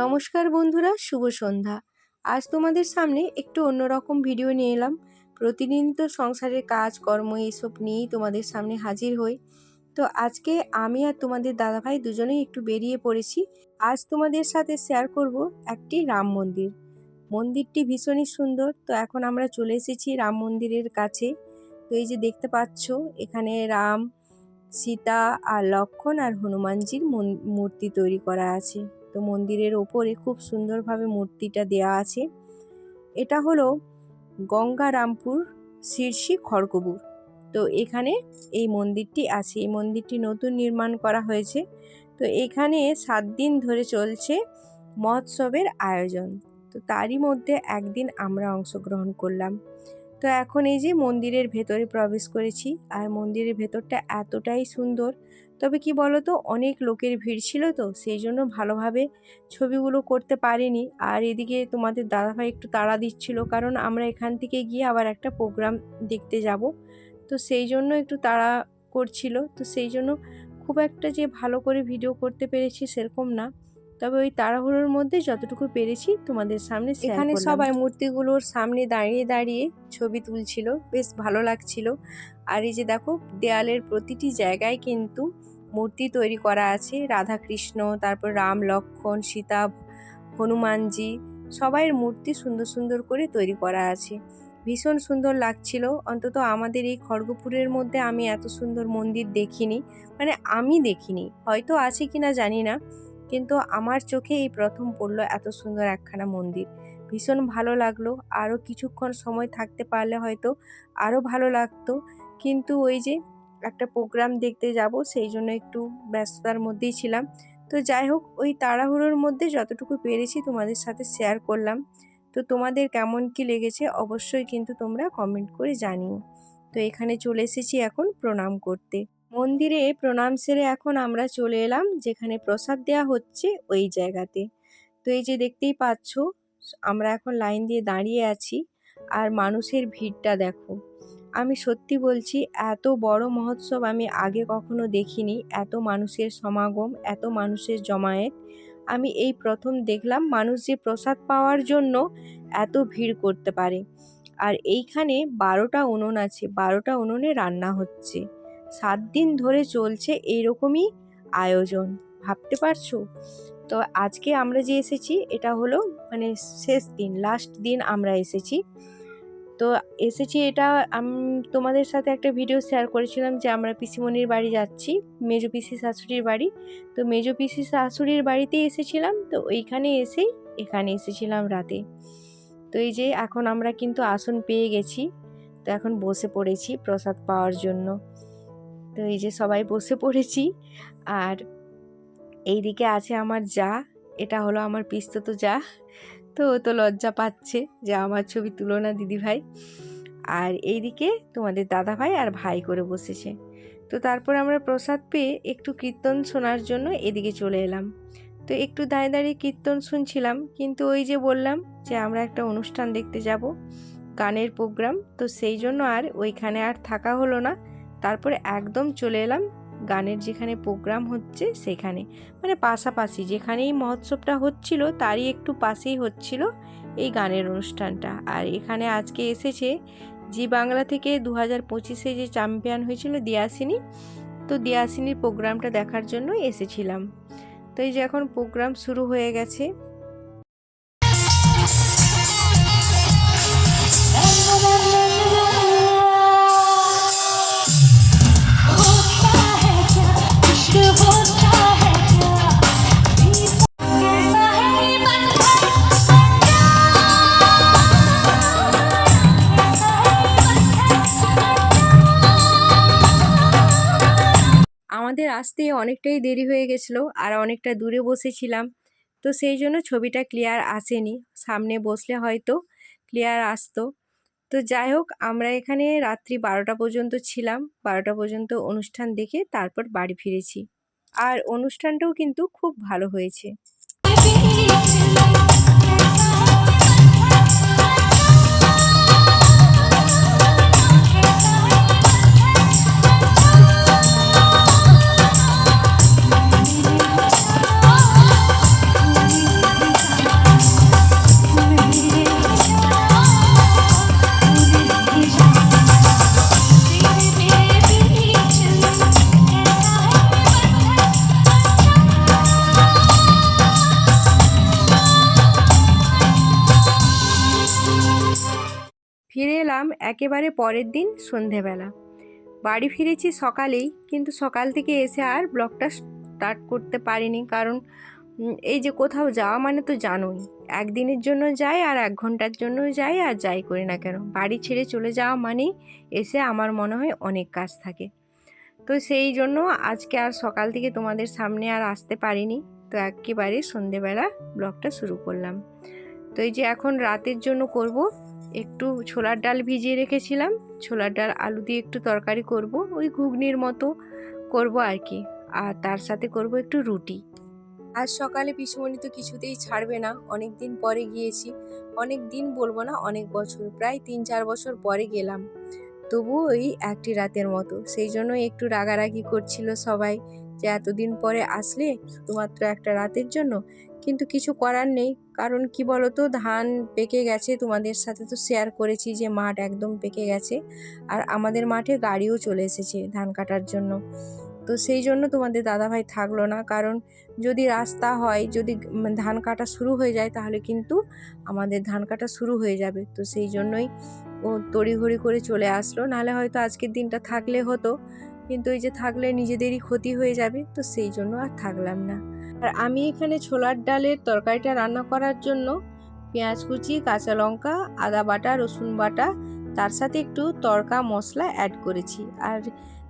নমস্কার বন্ধুরা, শুভ সন্ধ্যা। আজ তোমাদের সামনে একটু অন্যরকম ভিডিও নিয়ে এলাম। প্রতিদিন তো সংসারের কাজ, কর্ম এইসব নিয়েই তোমাদের সামনে হাজির হই। তো আজকে আমি আর তোমাদের দাদাভাই দুজনেই একটু বেরিয়ে পড়েছি। আজ তোমাদের সাথে শেয়ার করব একটি রাম মন্দির। মন্দিরটি ভীষণই সুন্দর। তো এখন আমরা চলে এসেছি রাম মন্দিরের কাছে। তো এই যে দেখতে পাচ্ছ, এখানে রাম, সীতা আর লক্ষণ আর হনুমানজির মূর্তি তৈরি করা আছে। তো মন্দিরের ওপরে খুব সুন্দরভাবে মূর্তিটা দেয়া আছে। এটা হলো গঙ্গারামপুর শীর্ষি খড়গপুর। তো এখানে এই মন্দিরটি আছে, এই মন্দিরটি নতুন নির্মাণ করা হয়েছে। তো এখানে সাত দিন ধরে চলছে মহোৎসবের আয়োজন। তো তারই মধ্যে একদিন আমরা অংশগ্রহণ করলাম। তো এখন এই যে মন্দিরের ভেতরে প্রবেশ করেছি, আর মন্দিরের ভেতরটা এতটাই সুন্দর তবে কি বলো তো অনেক লোকের ভিড় ছিল তো সেই জন্য ভালোভাবে ছবিগুলো করতে পারিনি। আর এদিকে তোমাদের দাদাভাই একটু তাড়া দিচ্ছিল কারণ আমরা এখান থেকে গিয়ে আবার একটা প্রোগ্রাম দেখতে যাব। তো সেই জন্য একটু তাড়া করছিল। তো সেই জন্য খুব একটা যে ভালো করে ভিডিও করতে পেরেছি সেরকম না। তবে ওই তাড়াহুড়োর মধ্যে যতটুকু পেরেছি তোমাদের সামনে এখানে সবাই মূর্তিগুলোর সামনে দাঁড়িয়ে দাঁড়িয়ে ছবি তুলছিল। বেশ ভালো লাগছিল। আর এই যে দেখো দেয়ালের প্রতিটি জায়গায় কিন্তু মূর্তি তৈরি করা আছে রাধা কৃষ্ণ তারপর রাম, লক্ষণ, সীতা, হনুমানজি, সবাইয়ের মূর্তি সুন্দর সুন্দর করে তৈরি করা আছে। ভীষণ সুন্দর লাগছিল। অন্তত আমাদের এই খড়গপুরের মধ্যে আমি এত সুন্দর মন্দির দেখিনি। মানে আমি দেখিনি। হয়তো আছে কি না জানি না। কিন্তু আমার চোখে এই প্রথম পড়ল এত সুন্দর একখানা মন্দির। ভীষণ ভালো লাগল। আরও কিছুক্ষণ সময় থাকতে পারলে হয়তো আরও ভালো লাগতো। কিন্তু ওই যে একটা প্রোগ্রাম দেখতে যাব, সেই জন্য একটু ব্যস্ততার মধ্যেই ছিলাম। তো যাই হোক, ওই তাড়াহুড়োর মধ্যে যতটুকু পেরেছি তোমাদের সাথে শেয়ার করলাম। তো তোমাদের কেমন কি লেগেছে অবশ্যই কিন্তু তোমরা কমেন্ট করে জানিও। তো এখানে চলে এসেছি এখন প্রণাম করতে। মন্দিরে প্রণাম সেরে এখন আমরা চলে এলাম, যেখানে প্রসাদ দেওয়া হচ্ছে ওই জায়গাতে। তো এই যে দেখতেই পাচ্ছ, আমরা এখন লাইন দিয়ে দাঁড়িয়ে আছি, আর মানুষের ভিড়টা দেখো। আমি সত্যি বলছি, এত বড় মহোৎসব আমি আগে কখনো দেখিনি। এত মানুষের সমাগম, এত মানুষের জমায়েত। আমি এই প্রথম দেখলাম মানুষ যে প্রসাদ পাওয়ার জন্য এত ভিড় করতে পারে। আর এইখানে বারোটা উনুন আছে, বারোটা উনুনে রান্না হচ্ছে। সাত দিন ধরে চলছে এইরকমই আয়োজন। ভাবতে পারছ? তো আজকে আমরা যে এসেছি, এটা হলো মানে শেষ দিন লাস্ট দিন আমরা এসেছি। তো এসেছি এটা, আমি, তোমাদের সাথে একটা ভিডিও শেয়ার করেছিলাম যে আমরা পিসিমণির বাড়ি যাচ্ছি, মেজো পিসি শাশুড়ির বাড়ি। তো মেজো পিসি শাশুড়ির বাড়িতে এসেছিলাম, তো ওইখানে এসেই, এখানে এসেছিলাম রাতে। তো এই যে এখন আমরা কিন্তু আসন পেয়ে গেছি, তো এখন বসে পড়েছি প্রসাদ পাওয়ার জন্য। তো এই যে সবাই বসে পড়েছি, আর এই দিকে আছে আমার যা, এটা হলো আমার পিস্তত যা। তো ও তো লজ্জা পাচ্ছে যে আমার ছবি তুলো না দিদিভাই আর এইদিকে তোমাদের দাদা ভাই আর ভাই করে বসেছে। তো তারপর আমরা প্রসাদ পেয়ে একটু কীর্তন শোনার জন্য এদিকে চলে এলাম। তো একটু দাঁড়িয়ে দাঁড়িয়ে কীর্তন শুনছিলাম, কিন্তু ওই যে বললাম যে আমরা একটা অনুষ্ঠান দেখতে যাব, গানের প্রোগ্রাম। তো সেই জন্য আর ওইখানে আর থাকা হলো না। তারপরে একদম চলে এলাম গানের যেখানে প্রোগ্রাম হচ্ছে সেখানে। মানে পাশাপাশি যেখানেই মহোৎসবটা হচ্ছিল তারই একটু পাশেই হচ্ছিল এই গানের অনুষ্ঠানটা। আর এখানে আজকে এসেছে জি বাংলা থেকে দু হাজার পঁচিশে যে চ্যাম্পিয়ন হয়েছিল দিয়াসিনী, তো দিয়াসিনীর প্রোগ্রামটা দেখার জন্য এসেছিলাম। তো এই যে এখন প্রোগ্রাম শুরু হয়ে গেছে। আসতে অনেকটাই দেরি হয়ে গেছিল আর অনেকটা দূরে বসেছিলাম। তো সেই জন্য ছবিটা ক্লিয়ার আসেনি। সামনে বসলে হয়তো ক্লিয়ার আসতো। তো যাই হোক, আমরা এখানে রাত্রি বারোটা পর্যন্ত ছিলাম। বারোটা পর্যন্ত অনুষ্ঠান দেখে তারপর বাড়ি ফিরেছি। আর অনুষ্ঠানটাও কিন্তু খুব ভালো হয়েছে। ফিরে এলাম একেবারে পরের দিন সন্ধেবেলা। বাড়ি ফিরেছি সকালেই, কিন্তু সকাল থেকে এসে আর ব্লগটা স্টার্ট করতে পারিনি কারণ এই যে কোথাও যাওয়া মানে তো জানোই। একদিনের জন্য যাই আর এক ঘণ্টার জন্য যাই আর যাই করি না কেন। বাড়ি ছেড়ে চলে যাওয়া মানেই এসে আমার মনে হয় অনেক কাজ থাকে। তো সেই জন্য আজকে আর সকাল থেকে তোমাদের সামনে আর আসতে পারিনি। তো একেবারে সন্ধেবেলা ব্লগটা শুরু করলাম। তো এই যে এখন রাতের জন্য করব একটু ছোলার ডাল ভিজিয়ে রেখেছিলাম। ছোলার ডাল, আলু দিয়ে একটু তরকারি করব, ওই ঘুগনির মতো করব আর কি। আর তার সাথে করব একটু রুটি। আজ সকালে পিসুমণি তো কিছুতেই ছাড়বে না। অনেক দিন পরে গিয়েছি। অনেক দিন বলব না, অনেক বছর, প্রায় তিন চার বছর পরে গেলাম। তবু ওই একটি রাতের মতো। সেই জন্য একটু রাগারাগি করছিল সবাই যে এতদিন পরে আসলে শুধুমাত্র একটা রাতের জন্য কিন্তু কিছু করার নেই। কারণ কি বলতো, ধান পেকে গেছে, তোমাদের সাথে তো শেয়ার করেছি যে মাঠ একদম পেকে গেছে। আর আমাদের মাঠে গাড়িও চলে এসেছে ধান কাটার জন্য। তো সেই জন্য তোমাদের দাদাভাই থাকল না। কারণ যদি রাস্তা হয়, যদি ধান কাটা শুরু হয়ে যায়, তাহলে কিন্তু আমাদের ধান কাটা শুরু হয়ে যাবে। তো সেই জন্যই ও তড়িঘড়ি করে চলে আসলো। নাহলে হয়তো আজকের দিনটা থাকলে হতো। কিন্তু এই যে থাকলে নিজেদেরই ক্ষতি হয়ে যাবে। তো সেই জন্য আর থাকলাম না। আর আমি এখানে ছোলার ডালের তরকারিটা রান্না করার জন্য পেঁয়াজ কুচি, কাঁচা লঙ্কা, আদা বাটা, রসুন বাটা, তার সাথে একটু তড়কা মশলা অ্যাড করেছি। আর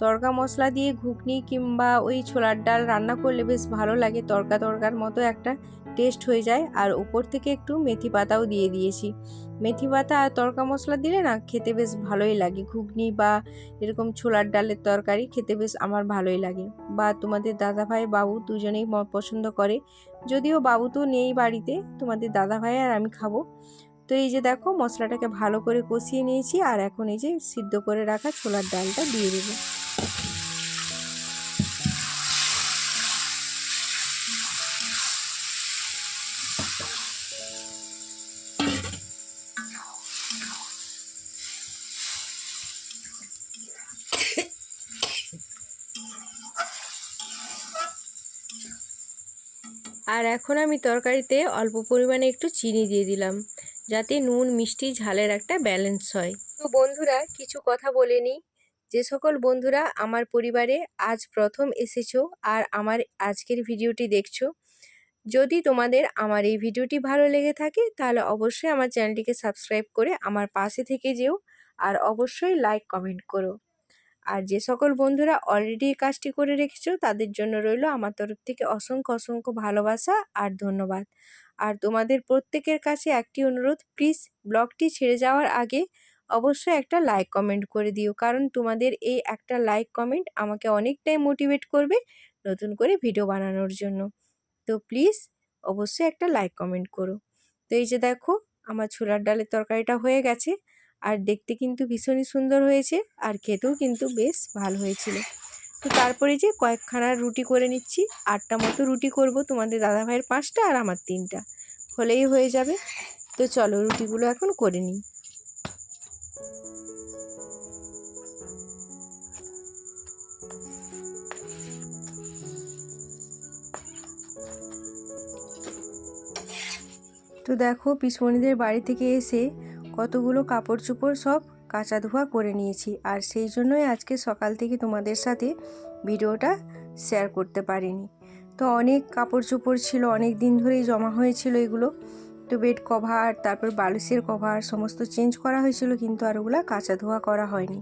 তড়কা মশলা দিয়ে ঘুগনি কিংবা ওই ছোলার ডাল রান্না করলে বেশ ভালো লাগে। তড়কা তড়কার মতো একটা টেস্ট হয়ে যায়। আর উপর থেকে একটু মেথি পাতাও দিয়ে দিয়েছি। মেথি পাতা আর তড়কা মশলা দিলে না খেতে বেশ ভালোই লাগে। ঘুগনি বা এরকম ছোলার ডালের তরকারি খেতে বেশ আমার ভালোই লাগে। বা তোমাদের দাদাভাই, বাবু দুজনেই পছন্দ করে। যদিও বাবু তো নেই বাড়িতে, তোমাদের দাদাভাই আর আমি খাব। তো এই যে দেখো মশলাটাকে ভালো করে কষিয়ে নিয়েছি। আর এখন এই যে সিদ্ধ করে রাখা ছোলার ডালটা দিয়ে দেবো। আর এখন আমি তরকারিতে অল্প পরিমাণে একটু চিনি দিয়ে দিলাম, যাতে নুন, মিষ্টি, ঝালের একটা ব্যালেন্স হয়। তো বন্ধুরা, কিছু কথা বলে নিই। যে সকল বন্ধুরা আমার পরিবারে আজ প্রথম এসেছ আর আমার আজকের ভিডিওটি দেখছ, যদি তোমাদের আমার এই ভিডিওটি ভালো লেগে থাকে, তাহলে অবশ্যই আমার চ্যানেলটিকে সাবস্ক্রাইব করে আমার পাশে থেকে যেও, আর অবশ্যই লাইক, কমেন্ট করো। আর যে সকল বন্ধুরা অলরেডি এই কাজটি করে রেখেছো, তাদের জন্য রইল আমার তরফ থেকে অসংখ্য অসংখ্য ভালোবাসা আর ধন্যবাদ। আর তোমাদের প্রত্যেকের কাছে একটি অনুরোধ প্লিজ ব্লগটি ছেড়ে যাওয়ার আগে অবশ্যই একটা লাইক কমেন্ট করে দিও, কারণ তোমাদের এই একটা লাইক কমেন্ট আমাকে অনেকটাই মোটিভেট করবে নতুন করে ভিডিও বানানোর জন্য। তো প্লিজ অবশ্যই একটা লাইক কমেন্ট করো। তো এই যে দেখো, আমার ছোলার ডালের তরকারিটা হয়ে গেছে। আর দেখতে কিন্তু ভীষণই সুন্দর হয়েছে আর খেতেও কিন্তু বেশ ভালো হয়েছিল। তো তারপরে যে কয়েকখানা রুটি করে নিচ্ছি, আটটা মতো রুটি করব তোমাদের দাদাভাইয়ের পাঁচটা আর আমার তিনটা। হলেই হয়ে যাবে। তো চলো রুটিগুলো এখন করে নিই। তো দেখো পিসমণিদের বাড়ি থেকে এসে কতগুলো কাপড় চোপড় সব কাঁচা ধোয়া করে নিয়েছি আর সেই জন্যই আজকে সকাল থেকে তোমাদের সাথে ভিডিওটা শেয়ার করতে পারিনি। তো অনেক কাপড় চোপড় ছিল অনেক দিন ধরেই জমা হয়েছিল এগুলো। তো বেড কভার তারপর বালিশের কভার সমস্ত চেঞ্জ করা হয়েছিল কিন্তু আর ওগুলো কাঁচা ধোয়া করা হয়নি।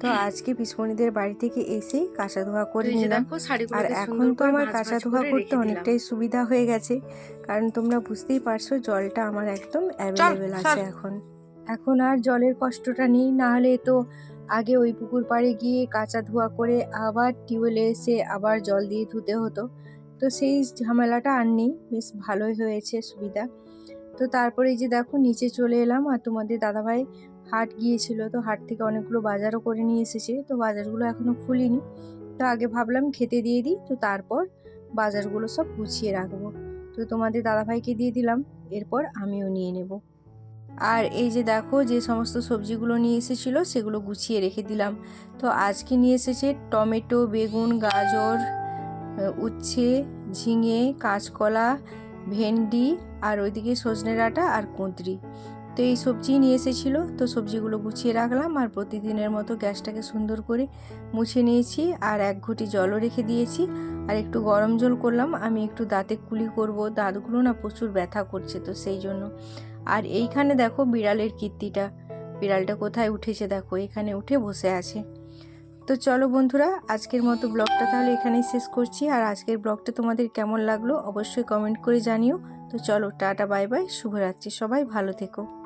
তো আজকে পিসমণিদের বাড়ি থেকে এসেই কাঁচা ধোয়া করে নিলাম। আর এখন তো আমার কাঁচা ধোয়া করতে অনেকটাই সুবিধা হয়ে গেছে। কারণ তোমরা বুঝতেই পারছ জলটা আমার একদম অ্যাভেলেবেল আছে এখন। এখন আর জলের কষ্টটা নেই, না হলে তো আগে ওই পুকুর পাড়ে গিয়ে কাঁচা ধোয়া করে আবার টিউবওয়েলে এসে আবার জল দিয়ে ধুতে হতো। তো সেই ঝামেলাটা আর নেই, বেশ ভালোই হয়েছে সুবিধা। তো তারপরে যে দেখো নিচে চলে এলাম আর তোমাদের দাদাভাই হাট গিয়েছিল, তো হাট থেকে অনেকগুলো বাজারও করে নিয়ে এসেছে, তো বাজারগুলো এখনও খুলিনি। তো আগে ভাবলাম খেতে দিয়ে দিই, তো তারপর বাজারগুলো সব গুছিয়ে রাখব। তো তোমাদের দাদাভাইকে দিয়ে দিলাম, এরপর আমিও নিয়ে নেব। আর এই যে দেখো যে সমস্ত সবজিগুলো নিয়ে এসেছিল, সেগুলো গুছিয়ে রেখে দিলাম। তো আজকে নিয়ে এসেছে টমেটো, বেগুন, গাজর উচ্ছে, ঝিঙে, কাঁচকলা, ভেন্ডি আর ওইদিকে সজনে ডাঁটা আর কুঁদরি। তো এই সবজি নিয়ে এসেছিল, তো সবজিগুলো গুছিয়ে রাখলাম আর প্রতিদিনের মতো গ্যাসটাকে সুন্দর করে মুছে নিয়েছি আর এক ঘটি জলও রেখে দিয়েছি। আর একটু গরম জল করলাম, আমি একটু দাঁতে কুলি করব, দাঁতগুলো না প্রচুর ব্যথা করছে তো সেই জন্য। আর এইখানে দেখো বিড়ালের কীর্তিটা। বিড়ালটা কোথায় উঠেছে দেখো, এখানে উঠে বসে আছে। তো চলো বন্ধুরা, আজকের মতো ব্লগটা তাহলে এখানেই শেষ করছি। আর আজকের ব্লগটা তোমাদের কেমন লাগল অবশ্যই কমেন্ট করে জানিও। তো চলো, টাটা, বাই বাই, শুভরাত্রি, সবাই ভালো থেকো।